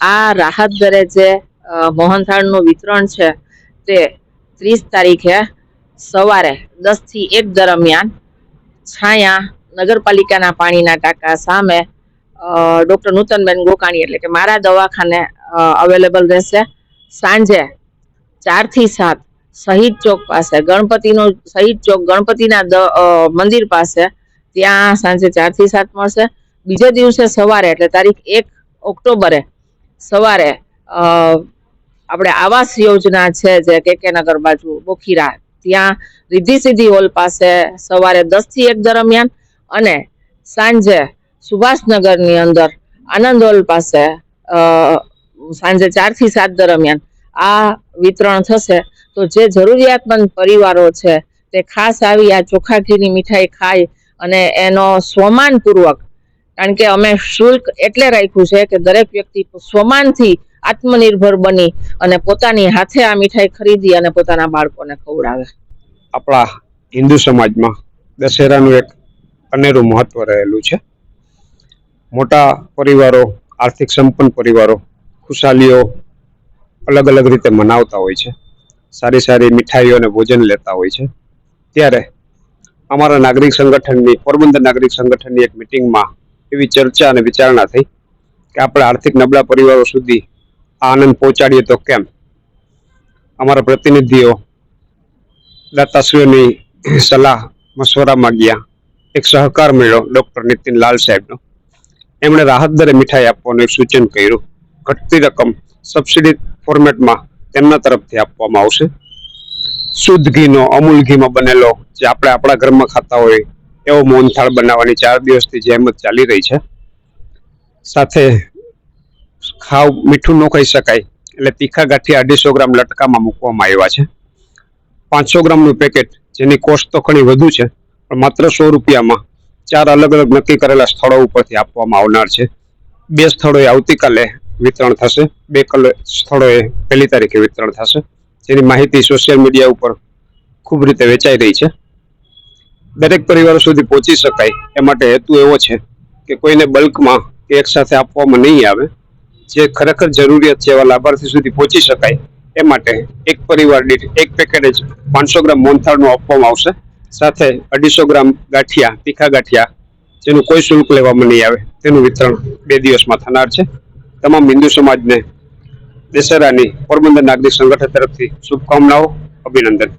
આ રાહત દરે જે મોહનથાળનું વિતરણ છે તે ત્રીસ તારીખે સવારે દસથી એક દરમિયાન છાયા નગરપાલિકાના પાણીના ટાંકા સામે ડૉક્ટર નૂતનબેન ગોકાણી એટલે કે મારા દવાખાને અવેલેબલ રહેશે. સાંજે ચારથી સાત શહીદ ચોક પાસે ગણપતિનો, શહીદ ચોક ગણપતિના દ- મંદિર પાસે ત્યાં સાંજે ચારથી સાત મળશે. બીજા દિવસે સવારે એટલે તારીખ એક ઓક્ટોબરે સવારે આપણે આવાસ યોજના છે જે કે કે નગર બાજુ બોખીરા. ત્યાં રિદ્ધિ સિદ્ધિ હોલ પાસે સવારે દસથી એક દરમિયાન અને સાંજે સુભાષનગરની અંદર આનંદ હોલ પાસે સાંજે ચારથી સાત દરમિયાન આ વિતરણ થશે. તો જે જરૂરિયાતમંદ પરિવારો છે તે ખાસ આવી આ ચોખા ઘીની મીઠાઈ ખાય અને એનો સ્વમાનપૂર્વક કારણ કે અમે શુલ્ક એટલે રાખ્યું છે કે દરેક વ્યક્તિ સ્વમાનથી આત્મનિર્ભર બની અને પોતાની હાથે આ મીઠાઈ ખરીદી અને પોતાના બાળકોને ખવડાવે. આપણા હિન્દુ સમાજમાં દશેરાનું એક અનેરું મહત્વ રહેલું છે. મોટા પરિવારો, આર્થિક સંપન્ન પરિવારો, ખુશાલીઓ અલગ અલગ રીતે મનાવતા હોય છે. સારી સારી મીઠાઈઓ અને ભોજન લેતા હોય છે. ત્યારે અમારા નાગરિક સંગઠનની, પોરબંદર નાગરિક સંગઠનની એક મિટિંગમાં એવી ચર્ચા અને વિચારણા થઈ કે આપણે આર્થિક નબળા પરિવારો સુધી આનંદ પહોંચાડીએ તો કેમ? અમારા પ્રતિનિધિઓ, દાતાશ્રીઓની સલાહ મશવરા માંગ્યા એક સહકાર મળ્યો ડૉક્ટર નીતિન લાલ સાહેબનો. એમણે રાહત દરે મીઠાઈ આપવાનું એક સૂચન કર્યું. ઘટતી રકમ સબસિડી ફોર્મેટમાં તેમના તરફથી આપવામાં આવશે. શુદ્ધ ઘીનો અમૂલ ઘીમાં બનેલો જે આપણે આપણા ઘરમાં ખાતા હોય એવો મોહનથાળ બનાવવાની ચાર દિવસથી જહેમત ચાલી રહી છે. સાથે ખાવ મીઠું ન કહી શકાય, એટલે તીખા ગાંઠિયા અઢીસો ગ્રામ લટકામાં મૂકવામાં આવ્યા છે. પાંચસો ગ્રામનું પેકેટ, જેની કોસ્ટ તો ઘણી વધુ છે, પણ માત્ર સો રૂપિયામાં ચાર અલગ અલગ નક્કી કરેલા સ્થળો ઉપરથી આપવામાં આવનાર છે. બે સ્થળોએ આવતીકાલે વિતરણ થશે, બે કલ, સ્થળોએ પહેલી તારીખે વિતરણ થશે, જેની માહિતી સોશિયલ મીડિયા ઉપર ખૂબ રીતે વેચાઈ રહી છે. દરેક પરિવારો સુધી પહોંચી શકાય એ માટે હેતુ એવો છે કે કોઈને બલ્કમાં કે એકસાથે આપવામાં નહીં આવે. જે ખરેખર જરૂરિયાત છે એવા લાભાર્થી સુધી પહોંચી શકાય એ માટે એક પરિવાર દીઠ એક જ પાંચસો ગ્રામ મોનથાળનું આપવામાં આવશે. સાથે અઢીસો ગ્રામ ગાંઠિયા, તીખા ગાંઠિયા, જેનું કોઈ શુલ્ક લેવામાં નહીં આવે, તેનું વિતરણ બે દિવસમાં થનાર છે. તમામ હિન્દુ સમાજને દશેરાની પોરબંદર નાગરિક સંગઠન તરફથી શુભકામનાઓ, અભિનંદન.